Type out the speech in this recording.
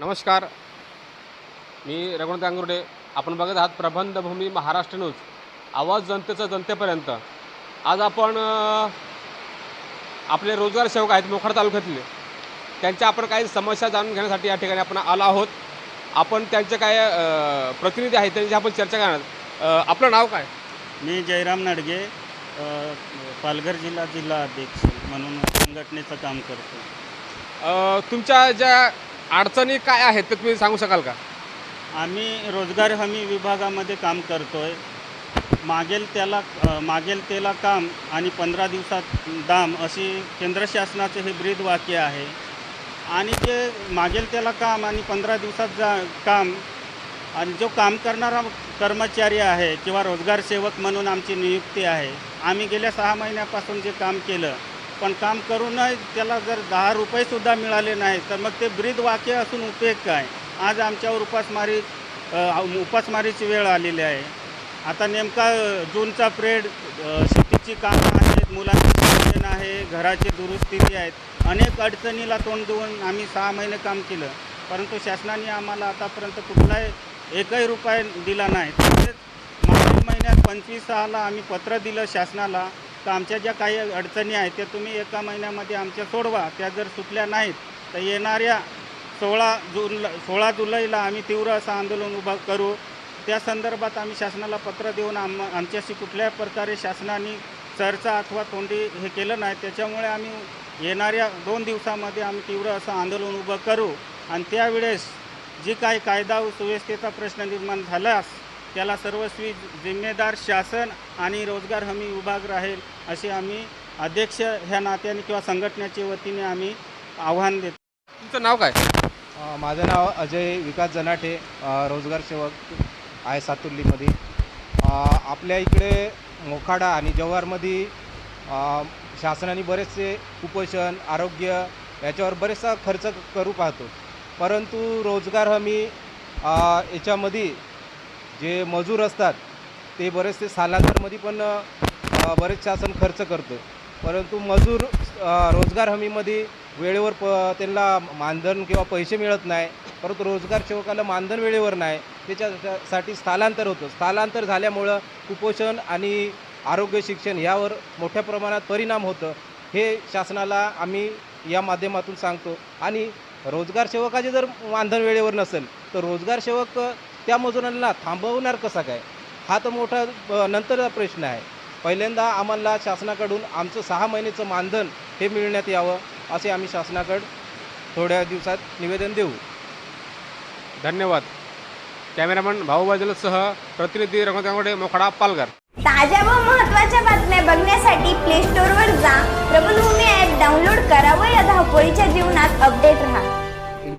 नमस्कार. मी रघुनाथ गांगुर्डे. आपण बघत आहात प्रबंधभूमी महाराष्ट्र न्यूज. आवाज जनतेचा जनतेपर्यंत. आज आपण आपले रोजगार सेवक आहेत मोखाड तालुक्यातले. त्यांच्या आपण काही समस्या जाणून घेण्यासाठी या ठिकाणी आपण आलो आहोत. आपण त्यांचे काय प्रतिनिधी आहेत त्यांची आपण चर्चा करणार. आपलं नाव काय? मी जयराम नाडगे पालघर जिल्हा जिल्हा अध्यक्ष म्हणून संघटनेचं काम करतो. तुमच्या ज्या अडचणी काय आहेत ते तुम्ही सांगू शकाल का? आम्ही रोजगार हमी विभागामध्ये काम करतोय. मागेल त्याला मागेल त्याला काम आणि पंधरा दिवसात दाम अशी केंद्र शासनाचे हे ब्रीद वाक्य आहे. आणि जे मागेल त्याला काम आणि पंधरा दिवसात जा काम आणि जो काम करणारा कर्मचारी आहे किंवा रोजगार सेवक म्हणून आमची नियुक्ती आहे. आम्ही गेल्या सहा महिन्यापासून जे काम केलं पण काम करूनही त्याला जर दहा रुपयेसुद्धा मिळाले नाही तर मग ते ब्रीद वाक्य असून उपयोग काय? आज आमच्यावर उपासमारी उपासमारीची वेळ आलेली आहे. आता नेमका जूनचा प्रेड शेतीची कामं आहेत मुलांची शिक्षण आहे घराची दुरुस्ती आहेत. अनेक अडचणीला तोंड देऊन आम्ही सहा महिने काम केलं. परंतु शासनाने आम्हाला आतापर्यंत कुठलाही एकही रुपये दिला नाही. तसेच मागील महिन्यात पंचवीस सहाला आम्ही पत्र दिलं शासनाला. तर आमच्या ज्या काही अडचणी आहेत त्या तुम्ही एका महिन्यामध्ये आमच्या सोडवा. त्या जर सुटल्या नाहीत तर येणाऱ्या सोळा जुल सोळा जुलैला आम्ही तीव्र असं आंदोलन उभं करू. त्या संदर्भात आम्ही शासनाला पत्र देऊन आम आमच्याशी कुठल्याही प्रकारे शासनाने चर्चा अथवा तोंडी हे केलं नाही. त्याच्यामुळे आम्ही येणाऱ्या दोन दिवसामध्ये आम्ही तीव्र असं आंदोलन उभं करू. आणि त्यावेळेस जी काही कायदा व सुव्यवस्थेचा प्रश्न निर्माण झाल्यास त्याला सर्वस्वी जिम्मेदार शासन आणि रोजगार हमी विभाग राहील असे आम्ही अध्यक्ष ह्या नात्याने किंवा संघटनेच्या वतीने आम्ही आव्हान देतो. तुमचं नाव काय? माझं नाव अजय विकास जनाठे अ, रोजगार सेवक आहे सातुर्लीमध्ये. आपल्या इकडे मोखाडा आणि जव्हारमध्ये शासनाने बरेचसे कुपोषण आरोग्य याच्यावर बरेचसा खर्च करू पाहतो. परंतु रोजगार हमी याच्यामध्ये जे मजूर असतात ते बरेचसे सालांतरमध्ये पण बरेच शासन खर्च करतो. परंतु मजूर रोजगार हमीमध्ये वेळेवर प त्यांना मानधन किंवा पैसे मिळत नाही. परंतु रोजगार सेवकाला मानधन वेळेवर नाही. त्याच्यासाठी स्थलांतर होतं. स्थलांतर झाल्यामुळं कुपोषण आणि आरोग्य शिक्षण यावर मोठ्या प्रमाणात परिणाम होतं. हे शासनाला आम्ही या माध्यमातून सांगतो. आणि रोजगार सेवकाचे जर मानधन वेळेवर नसेल तर रोजगार सेवक त्या मजुरांना थांबवणार कसा काय? हा तर मोठा नंतरचा प्रश्न आहे. पहिल्यांदा आम्हाला शासनाकडून आमचं सहा महिन्याचं मानधन हे मिळण्यात यावं असे आम्ही शासनाकडं थोड्या दिवसात निवेदन देऊ. धन्यवाद. कॅमेरामन भाऊ बाजलसह प्रतिनिधी गांगुर्डे मोखाडा पालघर. ताज्या व महत्त्वाच्या बातम्या बघण्यासाठी